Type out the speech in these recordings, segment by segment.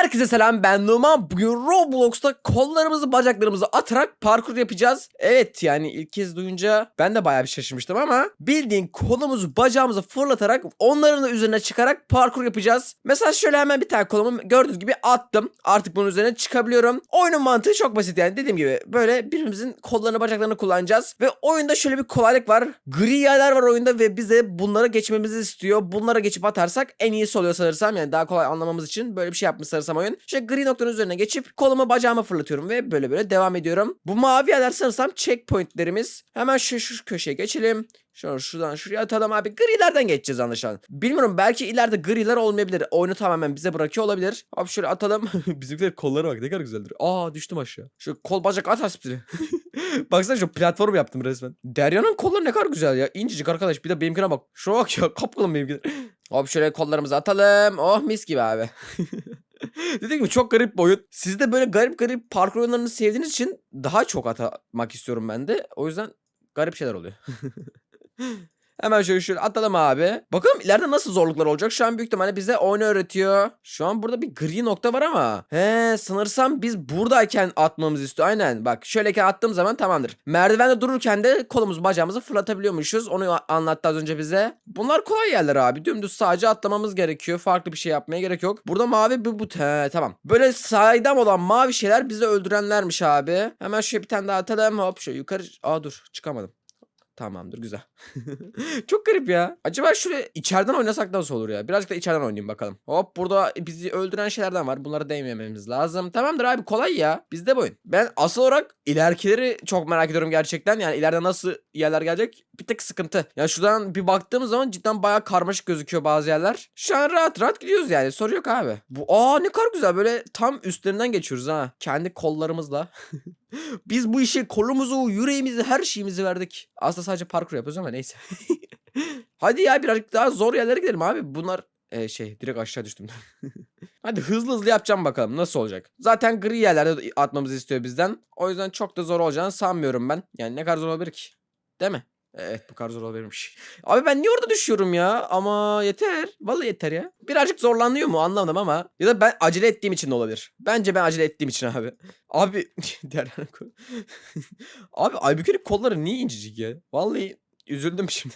Herkese selam ben Numan. Bugün Roblox'ta kollarımızı bacaklarımızı atarak parkur yapacağız. Evet yani ilk kez duyunca ben de bayağı bir şaşırmıştım ama bildiğin kolumuzu bacağımızı fırlatarak onların da üzerine çıkarak parkur yapacağız. Mesela şöyle hemen bir tane kolumu gördüğünüz gibi attım. Artık bunun üzerine çıkabiliyorum. Oyunun mantığı çok basit yani dediğim gibi böyle birbirimizin kollarını bacaklarını kullanacağız. Ve oyunda şöyle bir kolaylık var. Gri yerler var oyunda ve bize bunlara geçmemizi istiyor. Bunlara geçip atarsak en iyisi oluyor sanırsam. Yani daha kolay anlamamız için böyle bir şey yapmış sanırsam oyun. İşte gri noktanın üzerine geçip kolumu bacağıma fırlatıyorum ve böyle böyle devam ediyorum. Bu mavi yerler sanırsam checkpointlerimiz. Hemen şu, şu köşeye geçelim. Şuradan şuradan şuraya atalım abi. Grilerden geçeceğiz anlaşılan. Bilmiyorum belki ileride griler olmayabilir. Oyunu tamamen bize bırakıyor olabilir. Abi şöyle atalım. Bizimkiler kollara bak ne kadar güzeldir. Aa düştüm aşağı. Şu kol bacak at aspiri. Baksana şu platform yaptım resmen. Derya'nın kolları ne kadar güzel ya. İncecik arkadaş. Bir de benimkine bak. Şuna bak ya. Kapkalın benimkiler. Hop şöyle kollarımızı atalım. Oh mis gibi abi. Dediğim gibi çok garip bir oyun. Siz de böyle garip garip parkur oyunlarını sevdiğiniz için daha çok atmak istiyorum ben de. O yüzden garip şeyler oluyor. Hemen şöyle şöyle atalım abi. Bakalım ileride nasıl zorluklar olacak. Şu an büyük ihtimalle bize oyunu öğretiyor. Şu an burada bir gri nokta var ama. He sanırsam biz buradayken atmamızı istiyor. Aynen bak şöyleyken attığım zaman tamamdır. Merdivende dururken de kolumuzu bacağımızı fırlatabiliyormuşuz. Onu anlattı az önce bize. Bunlar kolay yerler abi. Dümdüz sadece atlamamız gerekiyor. Farklı bir şey yapmaya gerek yok. Burada mavi bir but. He tamam. Böyle saydam olan mavi şeyler bizi öldürenlermiş abi. Hemen şöyle bir tane daha atalım. Hop şöyle yukarı. Aa dur çıkamadım. Tamamdır güzel. Çok garip ya. Acaba şöyle içeriden oynasak nasıl olur ya? Birazcık da içeriden oynayayım bakalım. Hop burada bizi öldüren şeylerden var. Bunlara değmememiz lazım. Tamamdır abi kolay ya. Bizde bu oyun. Ben asıl olarak ilerkileri çok merak ediyorum gerçekten. Yani ileride nasıl yerler gelecek bir tek sıkıntı. Yani şuradan bir baktığımız zaman cidden bayağı karmaşık gözüküyor bazı yerler. Şu an rahat rahat gidiyoruz yani. Soru yok abi. Bu aa ne kadar güzel böyle tam üstlerinden geçiyoruz ha. Kendi kollarımızla. Biz bu işe kolumuzu, yüreğimizi, her şeyimizi verdik. Aslında sadece parkur yapıyoruz ama neyse. Hadi ya birazcık daha zor yerlere gidelim abi. Bunlar e, şey direkt aşağı düştüm. Hadi hızlı hızlı yapacağım bakalım nasıl olacak. Zaten gri yerlerde atmamızı istiyor bizden. O yüzden çok da zor olacağını sanmıyorum ben. Yani ne kadar zor olabilir ki? Değil mi? Evet bu kadar zor olabilirmiş. Abi ben niye orada düşüyorum ya? Ama yeter. Vallahi yeter ya. Birazcık zorlanıyor mu anlamadım ama. Ya da ben acele ettiğim için de olabilir. Bence ben acele ettiğim için abi. Abi Abi Aybüke'nin kolları niye incecik ya? Vallahi üzüldüm şimdi.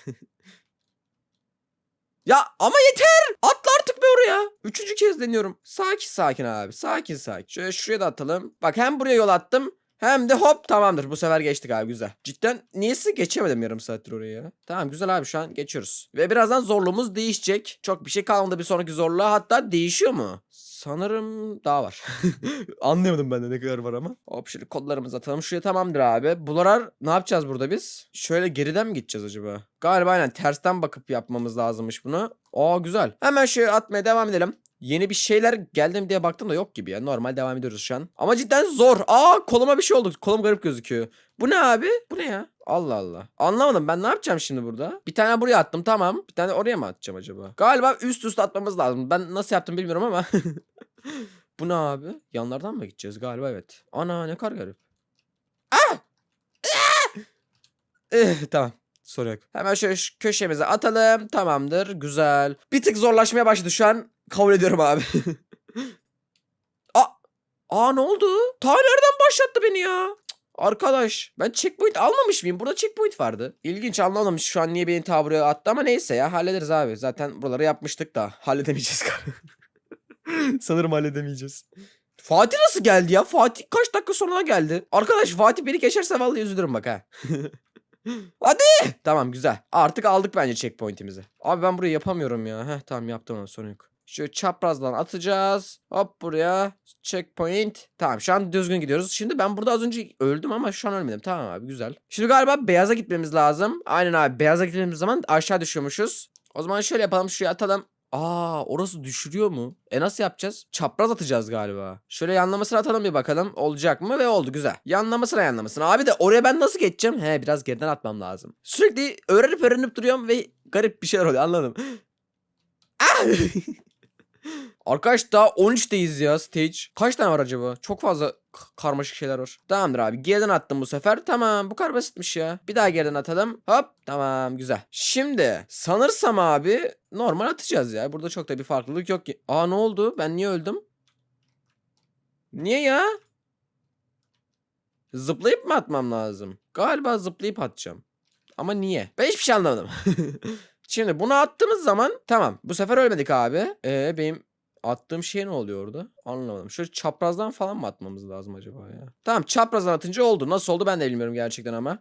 ya ama yeter. Atla artık be oraya. Üçüncü kez deniyorum. Sakin sakin abi. Sakin sakin. Şöyle şuraya da atalım. Bak hem buraya yol attım. Hem de hop tamamdır. Bu sefer geçtik abi güzel. Cidden niyesi geçemedim yarım saattir oraya ya. Tamam güzel abi şu an geçiyoruz. Ve birazdan zorluğumuz değişecek. Çok bir şey kalmadı bir sonraki zorluğa. Hatta değişiyor mu? Sanırım daha var. Anlayamadım ben de ne kadar var ama. Hop şöyle kodlarımızı atalım. Şuraya tamamdır abi. Bularar ne yapacağız burada biz? Şöyle geriden mi gideceğiz acaba? Galiba aynen tersten bakıp yapmamız lazımmış bunu. Aa güzel. Hemen şöyle atmaya devam edelim. Yeni bir şeyler geldi mi diye baktım da yok gibi ya. Normal devam ediyoruz şu an. Ama cidden zor. Aa koluma bir şey oldu. Kolum garip gözüküyor. Bu ne abi? Bu ne ya? Allah Allah. Anlamadım ben ne yapacağım şimdi burada? Bir tane buraya attım tamam. Bir tane oraya mı atacağım acaba? Galiba üst üste atmamız lazım. Ben nasıl yaptım bilmiyorum ama. Bu ne abi? Yanlardan mı gideceğiz galiba evet. Ana ne kadar garip. Ah! Ah! Eh, tamam. Sorun yok. Hemen şöyle köşemize atalım. Tamamdır. Güzel. Bir tık zorlaşmaya başladı şu an. Kabul ediyorum abi. Aa, aa ne oldu? Ta nereden başlattı beni ya? Arkadaş ben checkpoint almamış mıyım? Burada checkpoint vardı. İlginç anlamadım şu an niye beni ta buraya attı ama neyse ya hallederiz abi. Zaten buraları yapmıştık da halledemeyeceğiz. Sanırım halledemeyeceğiz. Fatih nasıl geldi ya? Fatih kaç dakika sonra geldi? Arkadaş Fatih beni geçerse vallahi üzülürüm bak ha. Hadi. Tamam güzel. Artık aldık bence checkpoint'imizi. Abi ben burayı yapamıyorum ya. Heh tamam yaptım ama sorun yok. Şöyle çaprazdan atacağız. Hop buraya. Checkpoint. Tamam şu an düzgün gidiyoruz. Şimdi ben burada az önce öldüm ama şu an ölmedim. Tamam abi güzel. Şimdi galiba beyaza gitmemiz lazım. Aynen abi beyaza gitmemiz zaman aşağı düşüyormuşuz. O zaman şöyle yapalım şuraya atalım. Aa orası düşürüyor mu? E nasıl yapacağız? Çapraz atacağız galiba. Şöyle yanlamasına atalım bir bakalım. Olacak mı? Ve oldu güzel. Yanlamasına yanlamasına. Abi de oraya ben nasıl geçeceğim? He biraz geriden atmam lazım. Sürekli öğrenip öğrenip duruyorum ve garip bir şeyler oluyor anladım. Ah! Arkadaş daha 13'teyiz ya stage. Kaç tane var acaba? Çok fazla karmaşık şeyler var. Tamamdır abi. Geriden attım bu sefer. Tamam bu kadar basitmiş ya. Bir daha geriden atalım. Hop tamam güzel. Şimdi sanırsam abi normal atacağız ya. Burada çok da bir farklılık yok ki. Aa ne oldu? Ben niye öldüm? Niye ya? Zıplayıp mı atmam lazım? Galiba zıplayıp atacağım. Ama niye? Ben hiçbir şey anlamadım. Şimdi bunu attığımız zaman tamam. Bu sefer ölmedik abi. Ee, benim attığım şey ne oluyor orada? Anlamadım. Şöyle çaprazdan falan mı atmamız lazım acaba ya? Tamam çaprazdan atınca oldu. Nasıl oldu ben de bilmiyorum gerçekten ama.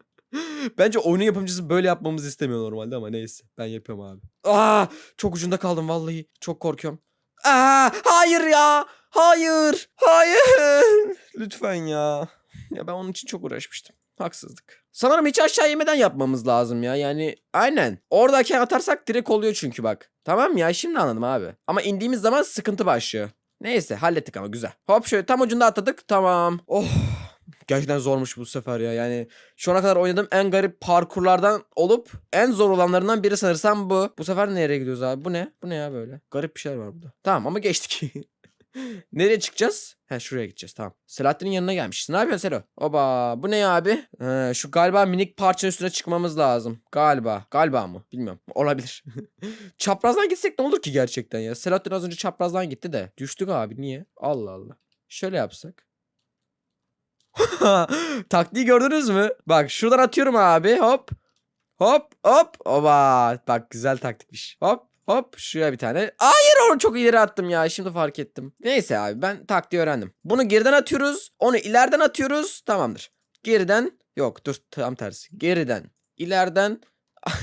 Bence oyunun yapımcısı böyle yapmamızı istemiyor normalde ama neyse. Ben yapıyorum abi. Aa, çok ucunda kaldım vallahi. Çok korkuyorum. Aa, hayır ya. Hayır. Hayır. Lütfen ya. Ya ben onun için çok uğraşmıştım. Haksızlık. Sanırım hiç aşağı yemeden yapmamız lazım ya. Yani aynen. Oradayken atarsak direkt oluyor çünkü bak. Tamam ya şimdi anladım abi. Ama indiğimiz zaman sıkıntı başlıyor. Neyse hallettik ama güzel. Hop şöyle tam ucunda atladık. Tamam. Oh. Gerçekten zormuş bu sefer ya. Yani şu ana kadar oynadığım en garip parkurlardan olup en zor olanlarından biri sanırsam bu. Bu sefer nereye gidiyoruz abi? Bu ne? Bu ne ya böyle? Garip bir şeyler var burada. Tamam ama geçtik. Nereye çıkacağız? He şuraya gideceğiz tamam. Selahattin'in yanına gelmişiz. Ne yapıyorsun Selo? Oba bu ne abi? He, şu galiba minik parçanın üstüne çıkmamız lazım. Galiba. Galiba mı? Bilmiyorum. Olabilir. çaprazdan gitsek ne olur ki gerçekten ya? Selahattin az önce çaprazdan gitti de. Düştük abi niye? Allah Allah. Şöyle yapsak. Taktiği gördünüz mü? Bak şuradan atıyorum abi. Hop. Hop hop. Oba. Bak güzel taktikmiş. Hop hop. Şuraya bir tane. Hayır onu çok ileri attım ya. Şimdi fark ettim. Neyse abi ben taktiği öğrendim. Bunu geriden atıyoruz. Onu ileriden atıyoruz. Tamamdır. Geriden. Yok dur tam tersi. Geriden. ileriden.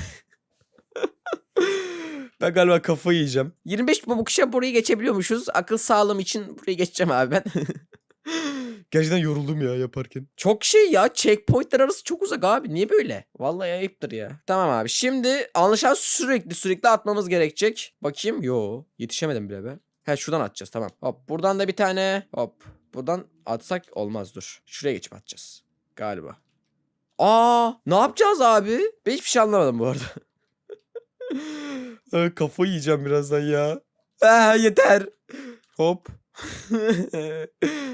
ben galiba kafayı yiyeceğim. 25 babukuşa burayı geçebiliyormuşuz. Akıl sağlığım için burayı geçeceğim abi ben. Gerçekten yoruldum ya yaparken. Çok şey ya checkpointler arası çok uzak abi. Niye böyle? Vallahi ayıptır ya. Tamam abi şimdi anlaşılan sürekli sürekli atmamız gerekecek. Bakayım. Yo yetişemedim bile be. He şuradan atacağız tamam. Hop buradan da bir tane. Hop buradan atsak olmaz dur. Şuraya geçip atacağız. Galiba. Aa ne yapacağız abi? Ben hiçbir şey anlamadım bu arada. Ay, Kafayı yiyeceğim birazdan ya. Aa, yeter. Hop.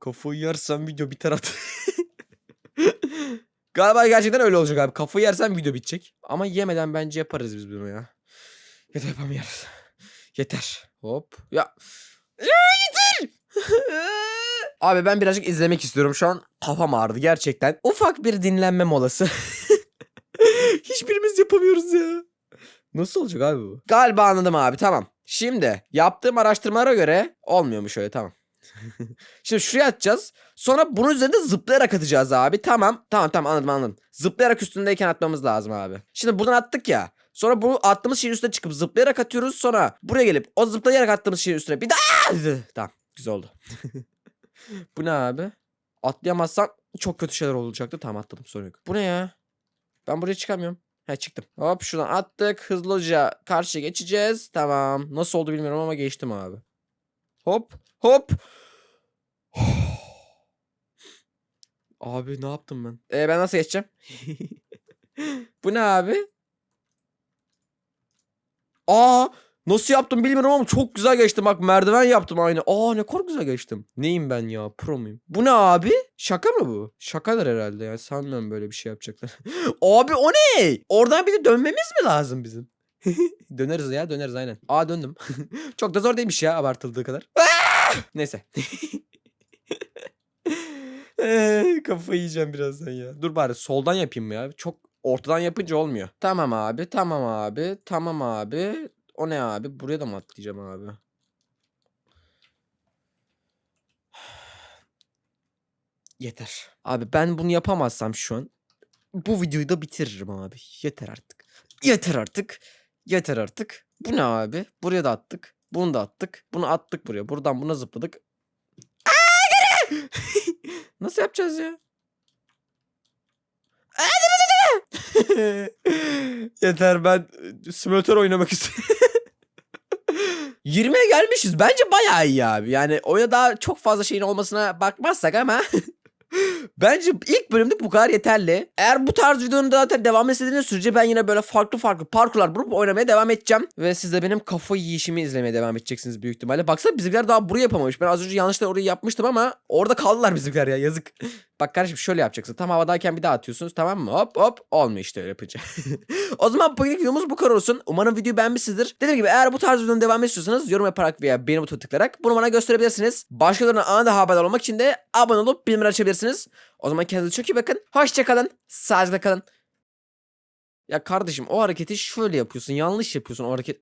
Kafayı yersem video biter at. Galiba gerçekten öyle olacak abi. Kafayı yersen video bitecek. Ama yemeden bence yaparız biz bunu ya. Ya da yapamayarız. Yeter. Hop. Ya. Ya yeter. abi ben birazcık izlemek istiyorum. Şu an kafam ağrıdı gerçekten. Ufak bir dinlenme molası. Hiçbirimiz yapamıyoruz ya. Nasıl olacak abi bu? Galiba anladım abi tamam. Şimdi yaptığım araştırmalara göre olmuyormuş öyle tamam. Şimdi şuraya atacağız. Sonra bunun üzerinde zıplayarak atacağız abi. Tamam. Tamam tamam anladım anladım. Zıplayarak üstündeyken atmamız lazım abi. Şimdi buradan attık ya. Sonra bu attığımız şeyin üstüne çıkıp zıplayarak atıyoruz. Sonra buraya gelip o zıplayarak attığımız şeyin üstüne bir daha. Tamam güzel oldu. bu ne abi? Atlayamazsam çok kötü şeyler olacaktı. Tamam atladım sorun yok. Bu ne ya? Ben buraya çıkamıyorum. He çıktım. Hop şuradan attık. Hızlıca karşıya geçeceğiz. Tamam. Nasıl oldu bilmiyorum ama geçtim abi. Hop hop. Abi ne yaptım ben? Ee, ben nasıl geçeceğim? Bu ne abi? Aa nasıl yaptım bilmiyorum ama çok güzel geçtim. Bak merdiven yaptım aynı. Aa ne kadar güzel geçtim. Neyim ben ya? Pro muyum? Bu ne abi? Şaka mı bu? Şakadır herhalde ya. Sanmıyorum böyle bir şey yapacaklar. abi o ne? Oradan bir de dönmemiz mi lazım bizim? döneriz ya döneriz aynen. Aa döndüm. çok da zor değilmiş ya abartıldığı kadar. Neyse. Eee, Kafayı yiyeceğim birazdan ya. Dur bari soldan yapayım mı ya? Çok ortadan yapınca olmuyor. Tamam abi, tamam abi, tamam abi. O ne abi? Buraya da mı atlayacağım abi? Yeter. Abi ben bunu yapamazsam şu an bu videoyu da bitiririm abi. Yeter artık. Yeter artık. Yeter artık. Bu ne abi? Buraya da attık. Bunu da attık. Bunu attık buraya. Buradan buna zıpladık. Nasıl yapacağız ya? Yeter ben e, simülatör oynamak istiyorum. 20'ye gelmişiz. Bence bayağı iyi abi. Yani oyuna daha çok fazla şeyin olmasına bakmazsak ama Bence ilk bölümlük bu kadar yeterli. Eğer bu tarz videonun zaten devam istediğiniz sürece ben yine böyle farklı farklı parkurlar bulup oynamaya devam edeceğim. Ve siz de benim kafa yiyişimi izlemeye devam edeceksiniz büyük ihtimalle. Baksana bizimkiler daha burayı yapamamış. Ben az önce yanlışla orayı yapmıştım ama orada kaldılar bizimkiler ya yazık. Bak kardeşim şöyle yapacaksın. Tam havadayken bir daha atıyorsunuz tamam mı? Hop hop olmuyor işte öyle yapınca. o zaman bugünkü videomuz bu kadar olsun. Umarım videoyu beğenmişsinizdir. Dediğim gibi eğer bu tarz videonun devamı istiyorsanız yorum yaparak veya beğeni butonu tıklayarak bunu bana gösterebilirsiniz. Başkalarına anında haberdar olmak için de abone olup bildirimleri açabilirsiniz. O zaman kendinize çok iyi bakın. Hoşçakalın. Sağlıcakla kalın. Ya kardeşim o hareketi şöyle yapıyorsun. Yanlış yapıyorsun o hareket.